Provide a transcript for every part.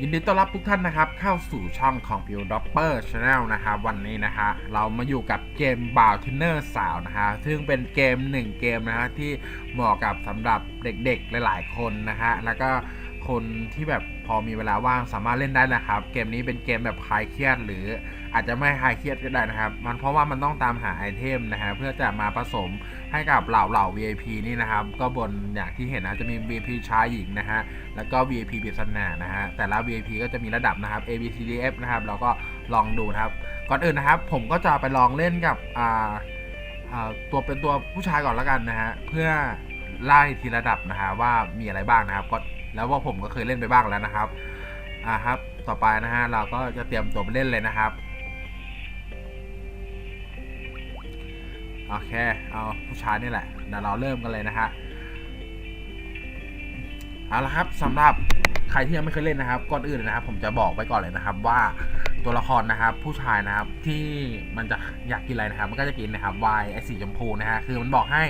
ยินดีต้อนรับทุกท่านนะครับ เข้าสู่ช่องของ p i w d o p p e r Channel นะครับวันนี้นะฮะเรามาอยู่กับเกม b o u t i n e r สาวนะฮะซึ่งเป็นเกมหนึ่งเกมนะฮะที่เหมาะกับสำหรับเด็กๆหลายๆคนนะฮะแล้วก็คนที่แบบ พอมีเวลาว่างสามารถเล่นได้นะครับ เกมนี้เป็นเกมแบบคลายเครียด หรืออาจจะไม่คลายเครียดก็ได้นะครับ มันเพราะว่ามันต้องตามหาไอเทมนะฮะเพื่อจะมาผสมให้กับเหล่าเหล่า VIP นี่นะครับ ก็บนอย่างที่เห็นนะจะมี VIP ชายหญิงนะฮะแล้วก็ VIP ปริศนานะฮะแต่ละ VIP ก็จะมีระดับนะครับ A B C D F นะครับเราก็ลองดูนะครับ ก่อนอื่นนะครับ ผมก็จะไปลองเล่นกับอ่าอ่าตัวเป็นตัวผู้ชายก่อนแล้วกันนะฮะเพื่อไล่ทีระดับนะฮะว่ามีอะไรบ้างนะครับก็ แล้วว่าผมก็เคยเล่นไปบ้างแล้วนะครับ อ่าครับ ต่อไปนะฮะ เราก็จะเตรียมตัวไปเล่นเลยนะครับ โอเค เอาผู้ชายนี่แหละ เดี๋ยวเราเริ่มกันเลยนะฮะ เอาละครับสำหรับใครที่ยังไม่เคยเล่นนะครับ ก่อนอื่นนะครับ ผมจะบอกไว้ก่อนเลยนะครับ ว่าตัวละครนะครับ ผู้ชายนะครับที่มันจะอยากกินอะไรนะครับ มันก็จะกินนะครับวายไอสีชมพูนะฮะคือมันบอกให้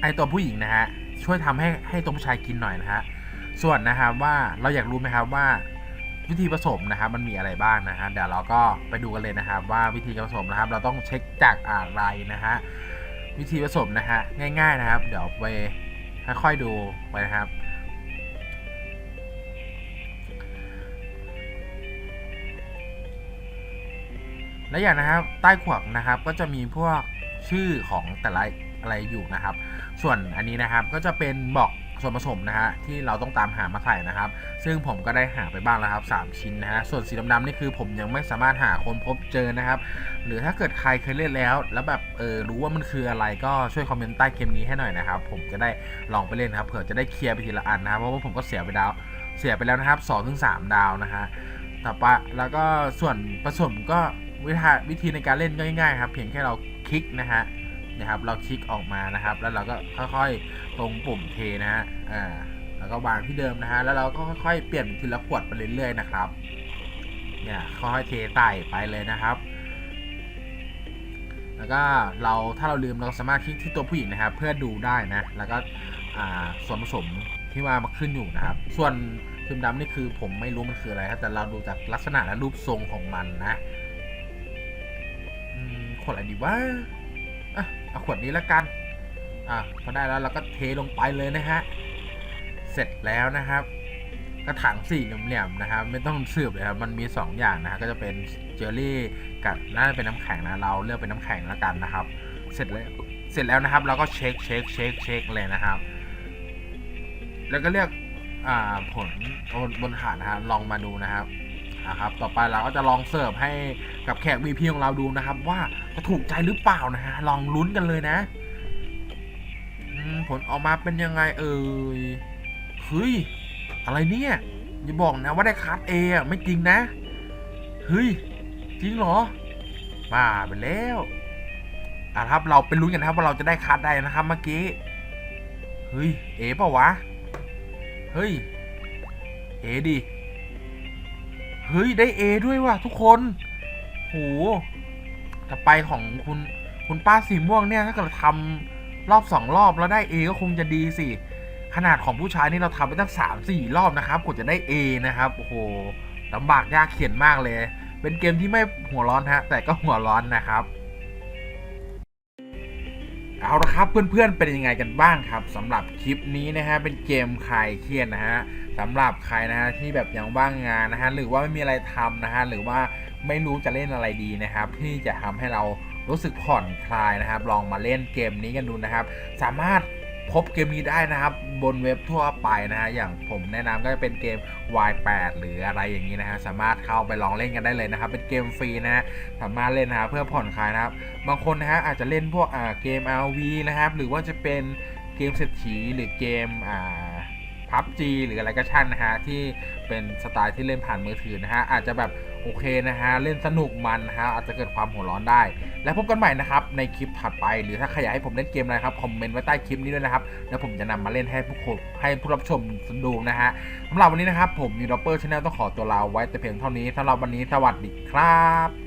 ไอตัวผู้หญิงนะฮะช่วยทำให้ให้ตัวผู้ชายกินหน่อยนะฮะ ส่วนนะครับว่าเราอยากรู้ไหมครับว่า วิธีผสมนะครับมันมีอะไรบ้างนะฮะเดี๋ยวเราก็ไปดูกันเลยนะครับ ว่าวิธีผสมนะครับ เราต้องเช็คจากอะไรนะฮะวิธีผสมนะฮะง่าย ๆนะครับ เดี๋ยวไปค่อยๆดูไปนะครับและอย่างนะครับใต้ขวางนะครับก็จะมีพวกชื่อของแต่ละอะไรอยู่นะครับ ส่วนอันนี้นะครับก็จะเป็นบอก ส่วนผสมนะฮะที่เราต้องตามหามาใส่นะครับ ซึ่งผมก็ได้หาไปบ้างแล้วครับ3ชิ้นนะฮะส่วนสีดำๆนี่คือผมยังไม่สามารถหาคนพบเจอนะครับ หรือถ้าเกิดใครเคยเล่นแล้ว แล้วแบบเออรู้ว่ามันคืออะไรก็ช่วยคอมเมนต์ใต้เกมนี้ให้หน่อยนะครับ ผมจะได้ลองไปเล่นครับเผื่อจะได้เคลียร์ไปทีละอันนะครับเพราะว่าผมก็เสียไปดาวเสียไปแล้วนะครับ2-3ถึง3ดาวนะฮะต่อไปแล้วก็ส่วนผสมก็วิธีวิธีในการเล่นก็ง่ายๆครับ เพียงแค่เราคลิกนะฮะ นะครับ เราคลิกออกมานะครับ แล้วเราก็ค่อยๆตรงปุ่มเทนะฮะอ่าแล้วก็วางที่เดิมนะฮะแล้วเราก็ค่อยๆเปลี่ยนทีละขวดไปเรื่อยๆนะครับเนี่ยค่อยๆเทใส่ไปเลยนะครับ แล้วก็เราถ้าเราลืมเราสามารถคลิกที่ตัวผู้หญิงนะครับ เพื่อดูได้นะแล้วก็ส่วนผสมที่ว่ามาขึ้นอยู่นะครับ ส่วนทึมดำนี่คือผมไม่รู้มันคืออะไรครับแต่เราดูจากลักษณะและรูปทรงของมันนะขวดอะไรดีวะ อะเอาขวดนี้แล้วกันอะพอได้แล้วเราก็เทลงไปเลยนะฮะเสร็จแล้วนะครับกระถางสี่เหลี่ยมๆนะครับ ไม่ต้องสืบเลยครับมันมี 2 อย่างนะฮะก็จะเป็นเจลลี่กับน่าจะเป็นน้ำแข็งนะเราเลือกเป็นน้ำแข็งแล้วกันนะครับ เสร็จแล้วเสร็จแล้วนะครับเราก็เช็คเช็คเช็คเช็คเลยนะครับ แล้วก็เลือกอ่าผลบนบนถาดนะฮะลองมาดูนะครับ นะครับต่อไปเราก็จะลองเสิร์ฟให้กับแขก VP ของเราดูนะครับ ว่าจะถูกใจหรือเปล่านะฮะลองลุ้นกันเลยนะผลออกมาเป็นยังไงเอ่ยเฮ้ยอะไรเนี่ยอย่าบอกนะว่าได้คัดเอะไม่จริงนะเฮ้ยจริงเหรอบ้าไปแล้วอะครับเราไปลุ้นกันนะครับว่าเราจะได้คัดได้นะครับเมื่อกี้เฮ้ยเอ๋เปล่าวะเฮ้ยเอดิ เฮ้ย ได้เอด้วยว่ะทุกคน โหแต่ไปของคุณคุณป้าสีม่วงเนี่ยถ้าเกิดทำรอบสองรอบแล้วได้เอก็คงจะดีสิ ขนาดของผู้ชายนี่เราทำไปตั้งสามสี่รอบนะครับกว่าจะได้ A นะครับ โอ้โหลำบากยากเขียนมากเลย เป็นเกมที่ไม่หัวร้อนฮะ แต่ก็หัวร้อนนะครับ เอาละครับเพื่อนๆเป็นยังไงกันบ้างครับสำหรับคลิปนี้นะฮะเป็นเกมคลายเครียดนะฮะสำหรับใครนะฮะที่แบบยังว่างงานนะฮะหรือว่าไม่มีอะไรทำนะฮะหรือว่าไม่รู้จะเล่นอะไรดีนะครับ ที่จะทำให้เรารู้สึกผ่อนคลายนะครับ ลองมาเล่นเกมนี้กันดูนะครับ สามารถ พบเกมนี้ได้นะครับบนเว็บทั่วไปนะฮะอย่างผมแนะนำก็จะเป็นเกม Y8 หรืออะไรอย่างนี้นะฮะสามารถเข้าไปลองเล่นกันได้เลยนะครับ เป็นเกมฟรีนะฮะสามารถเล่นนะครับเพื่อผ่อนคลายนะครับบางคนนะฮะอาจจะเล่นพวกอ่าเกม RV นะครับหรือว่าจะเป็นเกมเศรษฐีหรือเกมอ่า พับจีหรืออะไรก็ช่างนะฮะที่เป็นสไตล์ที่เล่นผ่านมือถือนะฮะอาจจะแบบโอเคนะฮะเล่นสนุกมันนะฮะอาจจะเกิดความหัวร้อนได้ แล้วพบกันใหม่นะครับในคลิปถัดไป หรือถ้าใครอยากให้ผมเล่นเกมอะไรครับคอมเมนต์ไว้ใต้คลิปนี้ด้วยนะครับแล้วผมจะนำมาเล่นให้ผู้คนให้ผู้รับชมดูนะฮะสำหรับวันนี้นะครับผมยูดอปเปอร์ชาแนลต้องขอตัวลาไว้แต่เพียงเท่านี้สำหรับวันนี้สวัสดีครับ